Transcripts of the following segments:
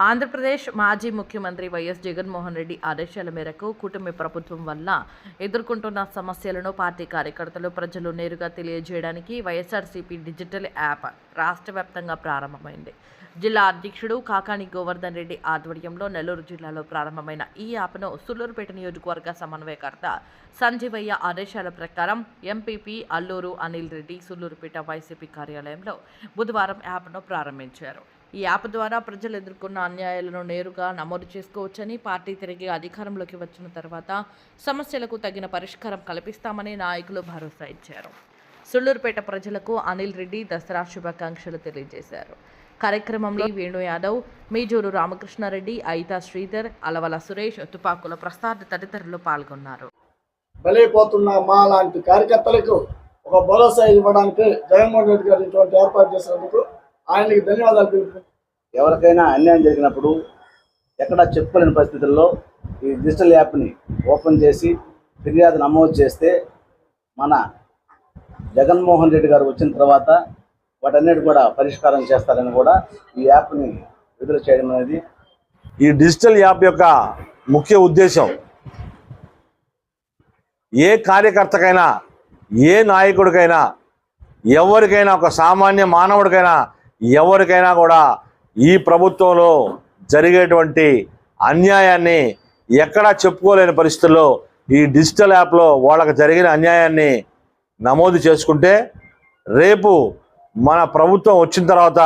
ఆంధ్రప్రదేశ్ మాజీ ముఖ్యమంత్రి వైఎస్ జగన్మోహన్ రెడ్డి ఆదేశాల మేరకు కూటమి ప్రభుత్వం వల్ల ఎదుర్కొంటున్న సమస్యలను పార్టీ కార్యకర్తలు ప్రజలు నేరుగా తెలియజేయడానికి వైఎస్ఆర్సీపీ డిజిటల్ యాప్ రాష్ట్ర వ్యాప్తంగా ప్రారంభమైంది. జిల్లా అధ్యక్షుడు కాకాని గోవర్ధన్ రెడ్డి ఆధ్వర్యంలో నెల్లూరు జిల్లాలో ప్రారంభమైన ఈ యాప్ను సుల్లూరుపేట నియోజకవర్గ సమన్వయకర్త సంజీవయ్య ఆదేశాల ప్రకారం ఎంపీపీ అల్లూరు అనిల్ రెడ్డి సుల్లూరుపేట వైసీపీ కార్యాలయంలో బుధవారం యాప్ను ప్రారంభించారు. ఈ యాప్ ద్వారా ప్రజలు ఎదుర్కొన్న అన్యాయాలను నేరుగా నమోదు చేసుకోవచ్చని పార్టీ తిరిగి అధికారంలోకి వచ్చిన తర్వాత సమస్యలకు తగిన పరిష్కారం కల్పిస్తామని నాయకులు భరోసా ఇచ్చారు. సుళ్ళూరుపేట ప్రజలకు అనిల్ రెడ్డి దసరా శుభాకాంక్షలు తెలియజేశారు. కార్యక్రమంలో వేణు యాదవ్ మీజూరు రామకృష్ణారెడ్డి అయితా శ్రీధర్ అలవల సురేష్ తుపాకుల ప్రసాద్ తదితరులు పాల్గొన్నారు. బలైపోతున్న మా లాంటి కార్యకర్తలకు ఒక భరోసా ఇవ్వడానికి జగన్మోహన్ రెడ్డి గారు ఇటువంటి ఏర్పాటు చేసినందుకు ఆయనకి ధన్యవాదాలు తెలుపు ఎవరికైనా అన్యాయం జరిగినప్పుడు ఎక్కడ చెప్పుకోలేని పరిస్థితుల్లో ఈ డిజిటల్ యాప్ని ఓపెన్ చేసి ఫిర్యాదు నమోదు చేస్తే మన జగన్మోహన్ రెడ్డి గారు వచ్చిన తర్వాత వాటన్నిటి కూడా పరిష్కారం చేస్తారని కూడా ఈ యాప్ని విడుదల చేయడం అనేది ఈ డిజిటల్ యాప్ యొక్క ముఖ్య ఉద్దేశం. ఏ కార్యకర్తకైనా ఏ నాయకుడికైనా ఎవరికైనా ఒక సామాన్య మానవుడికైనా ఎవరికైనా కూడా ఈ ప్రభుత్వంలో జరిగేటువంటి అన్యాయాన్ని ఎక్కడా చెప్పుకోలేని పరిస్థితుల్లో ఈ డిజిటల్ యాప్లో వాళ్ళకి జరిగిన అన్యాయాన్ని నమోదు చేసుకుంటే రేపు మన ప్రభుత్వం వచ్చిన తర్వాత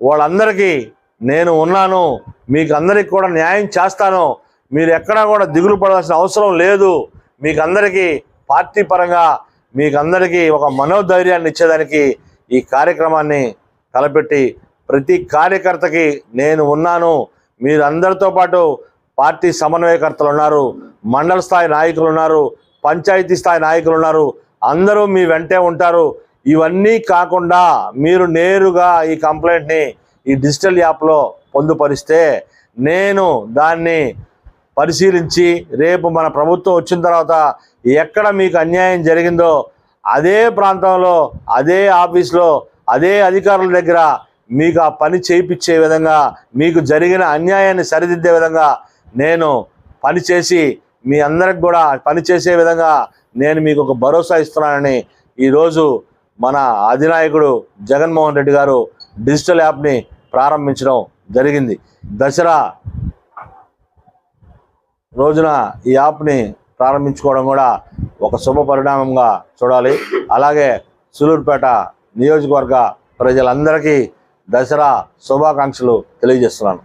వాళ్ళందరికీ నేను ఉన్నాను మీకు అందరికి కూడా న్యాయం చేస్తాను మీరు ఎక్కడా కూడా దిగులు పడాల్సిన అవసరం లేదు మీకు అందరికీ పార్టీ పరంగా మీకు అందరికీ ఒక మనోధైర్యాన్ని ఇచ్చేదానికి ఈ కార్యక్రమాన్ని తలపెట్టి ప్రతి కార్యకర్తకి నేను ఉన్నాను. మీరు అందరితో పాటు పార్టీ సమన్వయకర్తలు ఉన్నారు. మండల స్థాయి నాయకులు ఉన్నారు. పంచాయతీ స్థాయి నాయకులు ఉన్నారు. అందరూ మీ వెంటే ఉంటారు. ఇవన్నీ కాకుండా మీరు నేరుగా ఈ కంప్లైంట్ని ఈ డిజిటల్ యాప్లో పొందుపరిస్తే నేను దాన్ని పరిశీలించి రేపు మన ప్రభుత్వం వచ్చిన తర్వాత ఎక్కడ మీకు అన్యాయం జరిగిందో అదే ప్రాంతంలో అదే ఆఫీస్లో అదే అధికారుల దగ్గర మీకు ఆ పని చేయించే విధంగా మీకు జరిగిన అన్యాయాన్ని సరిదిద్దే విధంగా నేను పని చేసి మీ అందరికి కూడా పని చేసే విధంగా నేను మీకు ఒక భరోసా ఇస్తున్నానని ఈరోజు మన అధినాయకుడు జగన్మోహన్ రెడ్డి గారు డిజిటల్ యాప్ని ప్రారంభించడం జరిగింది. దసరా రోజున ఈ యాప్ని ప్రారంభించుకోవడం కూడా ఒక శుభ పరిణామంగా చూడాలి. అలాగే సులూరుపేట నియోజకవర్గ ప్రజలందరికీ దసరా శుభాకాంక్షలు తెలియజేస్తున్నాను.